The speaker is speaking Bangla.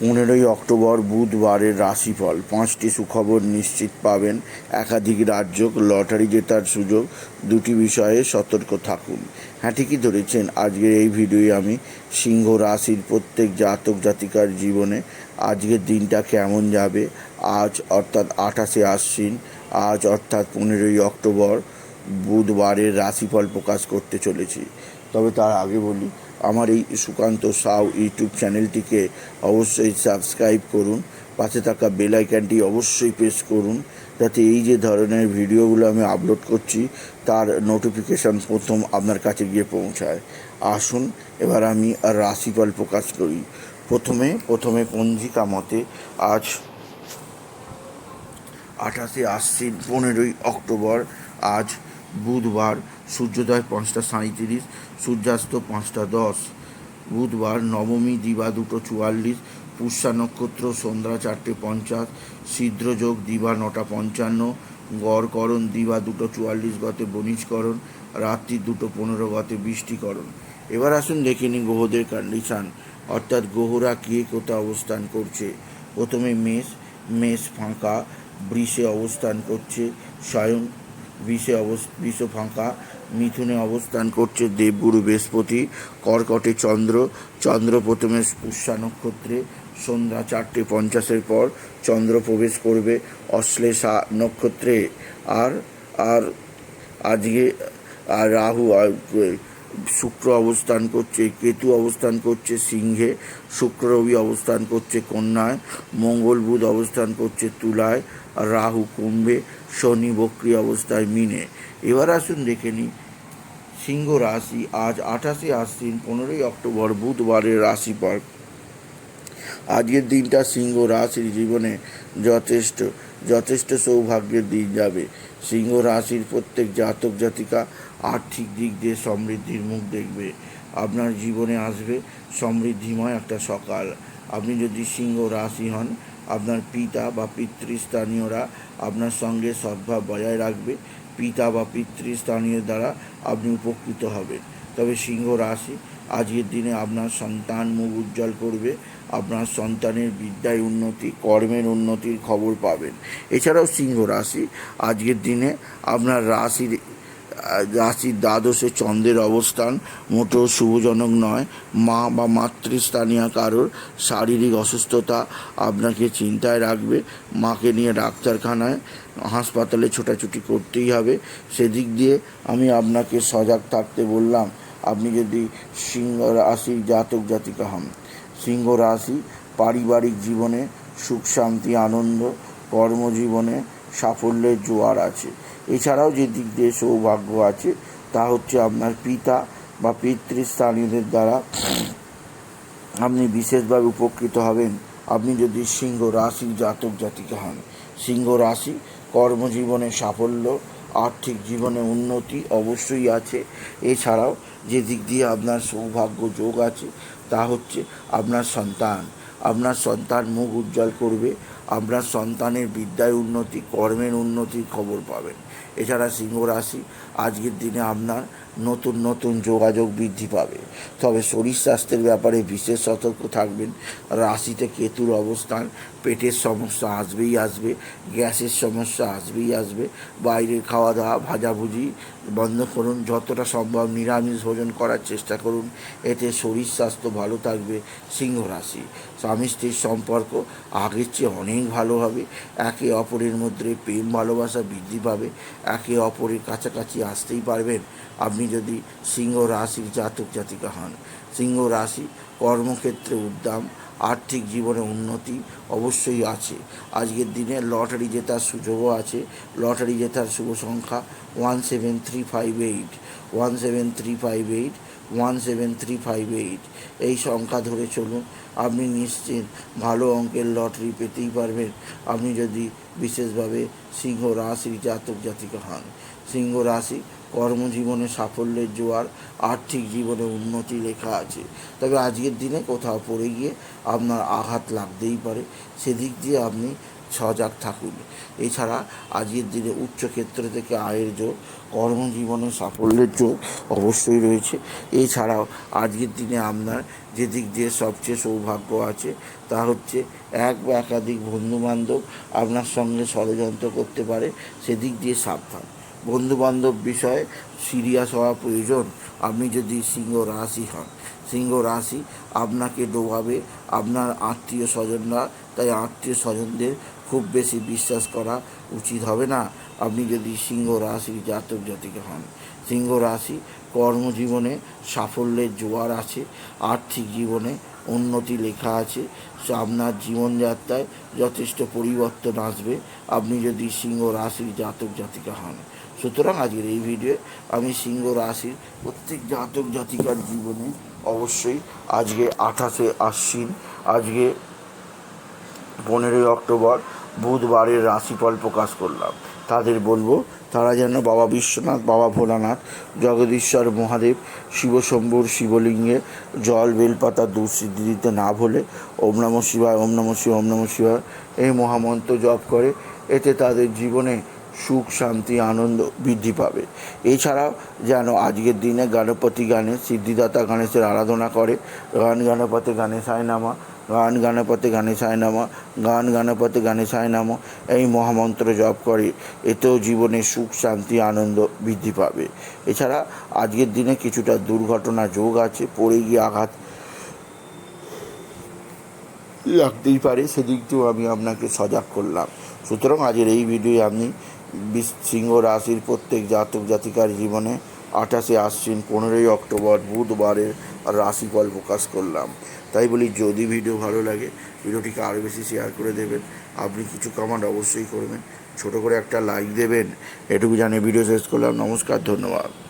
পনেরোই অক্টোবর বুধবারের রাশিফল। পাঁচটি সুখবর নিশ্চিত পাবেন। একাধিক রাজ্য লটারি জেতার সুযোগ। দুটি বিষয়ে সতর্ক থাকুন। হ্যাঁ ঠিকই ধরেছেন। আজকের এই ভিডিওয়ে আমি সিংহ রাশির প্রত্যেক জাতক জাতিকার জীবনে আজকের দিনটা কেমন যাবে। আজ অর্থাৎ আঠাশে আশ্বিন, আজ অর্থাৎ পনেরোই অক্টোবর বুধবারের রাশিফল প্রকাশ করতে চলেছি। তবে তার আগে বলি আমার এই সুকান্ত সাউ ইউটিউব চ্যানেলটিকে অবশ্যই সাবস্ক্রাইব করুন, পাশে থাকা বেল আইকনটি অবশ্যই প্রেস করুন, যাতে এই যে ধরনের ভিডিওগুলো আমি আপলোড করছি, তার নোটিফিকেশন প্রথম আপনার কাছে গিয়ে পৌঁছায়। আসুন, এবার আমি রাশিফল প্রকাশ করি। প্রথমে প্রথমে পঞ্জিকা মতে আজ আঠাশে আশ্বিন, পনেরোই অক্টোবর, আজ বুধবার সূর্যোদয় পাঁচটা সাঁইত্রিশ, সূর্যাস্ত পাঁচটা দশ। বুধবার নবমী, দিবা দুটো চুয়াল্লিশ, পুষ্যা নক্ষত্র সন্ধ্যা চারটে পঞ্চাশ, ছিদ্রযোগ দিবা নটা পঞ্চান্ন, গড়করণ দিবা দুটো চুয়াল্লিশ গতে বণিজকরণ, রাত্রি দুটো পনেরো গতে বৃষ্টিকরণ। এবার আসুন দেখে নিই গ্রহদের কন্ডিশান অর্থাৎ গ্রহরা কে কোথায় অবস্থান করছে? প্রথমে মেষ মেষ ফাঁকা, বৃষে অবস্থান করছে স্বয়ং বিষে অবস, বিষ ফাঁকা, মিথুনে অবস্থান করছে দেবগুরু বৃহস্পতি, কর্কটে চন্দ্র চন্দ্র প্রথমে পুষ্যা নক্ষত্রে সন্ধ্যা চারটে পঞ্চাশের পর চন্দ্র প্রবেশ করবে অশ্লেষা নক্ষত্রে। আর আর, আজকে, আর রাহু শুক্র অবস্থান করছে, কেতু অবস্থান করছে সিংহে, শুক্র রবি অবস্থান করছে কন্যায়, মঙ্গল বুধ অবস্থান করছে তুলায় রাহু কুম্ভে, শনি বক্রি অবস্থায় মিনে। এবার আসুন দেখে নিই, সিংহ রাশি আজ আঠাশে আশ্বিন পনেরোই অক্টোবর বুধবারের রাশি রাশিফল। আজকের দিনটা সিংহ রাশির জীবনে যথেষ্ট যথেষ্ট সৌভাগ্যের দিন যাবে। সিংহ রাশির প্রত্যেক জাতক জাতিকা আর্থিক দিক দিয়ে সমৃদ্ধির মুখ দেখবে। আপনার জীবনে আসবে সমৃদ্ধিময় একটা সকাল। আপনি যদি সিংহ রাশি হন, আপনার পিতা বা পিতৃস্থানীয়রা আপনার সঙ্গে সদ্ভাব বজায় রাখবে। পিতা বা পিতৃস্থানীয় দ্বারা আপনি উপকৃত হবেন। তবে সিংহ রাশি আজকের দিনে আপনার সন্তান মুখ উজ্জ্বল করবে, আপনার সন্তানের বিদ্যায় উন্নতি, কর্মের উন্নতির খবর পাবেন। এছাড়াও সিংহ রাশি, আজকের দিনে আপনার রাশির রাশির দ্বাদশে চন্দ্রের অবস্থান মোটেও শুভজনক নয়। মা বা মাতৃস্থানীয় কারোর শারীরিক অসুস্থতা আপনাকে চিন্তায় রাখবে। মাকে নিয়ে ডাক্তারখানায়, হাসপাতালে ছোটাছুটি করতেই হবে। সেদিক দিয়ে আমি আপনাকে সজাগ থাকতে বললাম আপনি যদি সিংহ রাশির জাতক জাতিকা হন, সিংহ রাশি পারিবারিক জীবনে সুখ, শান্তি, আনন্দ, কর্মজীবনে সাফল্যের জোয়ার আছে। এছাড়াও যে দিক দিয়ে সৌভাগ্য আছে, তা হচ্ছে আপনার পিতা বা পিতৃস্থানীয়দের দ্বারা আপনি বিশেষভাবে উপকৃত হবেন। আপনি যদি সিংহ রাশির জাতক জাতিকা হন, সিংহ রাশি কর্মজীবনে সাফল্য আর্থিক জীবনে উন্নতি অবশ্যই আছে। এছাড়াও যে দিক দিয়ে আপনার সৌভাগ্য যোগ আছে, তা হচ্ছে আপনার সন্তান। আপনার সন্তান মুখ উজ্জ্বল করবে আপনার সন্তানের বিদ্যায় উন্নতি, কর্মের উন্নতির খবর পাবেন। এছাড়া সিংহ রাশি, আজকের দিনে আপনার নতুন নতুন যোগাযোগ বৃদ্ধি পাবে। তবে শরীর স্বাস্থ্যের ব্যাপারে বিশেষ সতর্ক থাকবেন। রাশিতে কেতুর অবস্থান, পেটের সমস্যা আসবেই আসবে, গ্যাসের সমস্যা আসবেই আসবে, বাইরের খাওয়া দাওয়া ভাজাভুজি বন্ধ করুন, যতটা সম্ভব নিরামিষ ভোজন করার চেষ্টা করুন। এতে শরীর স্বাস্থ্য ভালো থাকবে সিংহ রাশি। স্বামী স্ত্রীর সম্পর্ক আগের চেয়ে অনেক ভালো হবে, একে অপরের মধ্যে প্রেম ভালোবাসা বৃদ্ধি পাবে, একে অপরের কাছাকাছি আসতেই পারবেন। আপনি যদি সিংহ রাশির জাতক জাতিকা হন, সিংহ রাশি কর্মক্ষেত্রে উদ্যম, আর্থিক জীবনে উন্নতি অবশ্যই আছে। আজকের দিনে লটারি জেতার সুযোগও আছে। লটারি জেতার শুভ সংখ্যা one seven three five eight, one seven three five eight one seven three five eight এই সংখ্যা ধরে চলুন, আপনি নিশ্চিত ভালো অঙ্কের লটারি পেতেই পারবেন। আপনি যদি বিশেষভাবে সিংহ রাশির জাতক জাতিকা হন, সিংহ রাশি কর্মজীবনে সাফল্যের জোয়ার, আর্থিক জীবনে উন্নতি লেখা আছে। তবে আজকের দিনে কোথাও পড়ে গিয়ে আপনার আঘাত লাগতেই পারে। সেদিক দিয়ে আপনি সজাগ থাকুন। এছাড়া আজকের দিনে উচ্চক্ষেত্র থেকে আয়ের যোগ কর্মজীবনে সাফল্যের যোগ অবশ্যই রয়েছে। এছাড়াও আজকের দিনে আপনার যে দিক দিয়ে সবচেয়ে সৌভাগ্য আছে, তা হচ্ছে এক বা একাধিক বন্ধুবান্ধব আপনার সঙ্গে ষড়যন্ত্র করতে পারে, সেদিক দিয়ে সাবধান। বন্ধুবান্ধব বিষয়ে সিরিয়াস হওয়া প্রয়োজন, আপনি যদি সিংহ রাশি হন। সিংহ রাশি আপনাকে ডোবাবে, আপনার আত্মীয় স্বজনরা, তাই আত্মীয় স্বজনদের খুব বেশি বিশ্বাস করা উচিত হবে না। আপনি যদি সিংহ রাশির জাতক জাতিকা হন, সিংহ রাশি কর্মজীবনে সাফল্যের জোয়ার আছে, আর্থিক জীবনে উন্নতি লেখা আছে, আপনার জীবনযাত্রায় যথেষ্ট পরিবর্তন আসবে। আপনি যদি সিংহ রাশির জাতক জাতিকা হন, সুতরাং আজকের এই ভিডিও আমি সিংহ রাশির প্রত্যেক জাতক জাতিকার জীবনে অবশ্যই আজকে আঠাশে আশ্বিন, আজকে পনেরোই অক্টোবর বুধবারের রাশিফল প্রকাশ করলাম। তাদের বলব, তারা যেন বাবা বিশ্বনাথ, বাবা ভোলানাথ, জগদীশ্বর মহাদেব, শিবশম্ভুর শিবলিঙ্গে জল, বেলপাতা দুঃসিদ্ধি দিতে না ভোলে, ওম নম শিবায়, ওম নম শিবায়, ওম নম শিবায় এই মহামন্ত্র জপ করে, এতে তাদের জীবনে সুখ, শান্তি, আনন্দ বৃদ্ধি পাবে। এছাড়াও যেন আজকের দিনে গণপতি গানে সিদ্ধিদাতা গণেশের আরাধনা করে গান গণপতি গণেশায় নামা গান গণপতি গণেশায় নামা, গান গণপতি গণেশায় নামা, এই মহামন্ত্র জপ করে, এতেও জীবনে সুখ, শান্তি, আনন্দ বৃদ্ধি পাবে। এছাড়া আজকের দিনে কিছুটা দুর্ঘটনা যোগ আছে, পড়ে গিয়ে আঘাত লাগতেই পারে, সেদিক দিয়েও আমি আপনাকে সজাগ করলাম। সুতরাং আজের এই ভিডিওয়ে আপনি সিংহ রাশির প্রত্যেক জাতক জাতিকার জীবনে আঠাশে আশ্বিন, পনেরোই অক্টোবর, বুধবারের রাশিফল প্রকাশ করলাম। তাই বলি, যদি ভিডিও ভালো লাগে, ভিডিওটিকে আরও বেশি শেয়ার করে দেবেন। আপনি কিছু কামান্ড অবশ্যই করবেন। ছোট করে একটা লাইক দেবেন। এটুকু জানিয়ে ভিডিও শেষ করলাম। নমস্কার, ধন্যবাদ।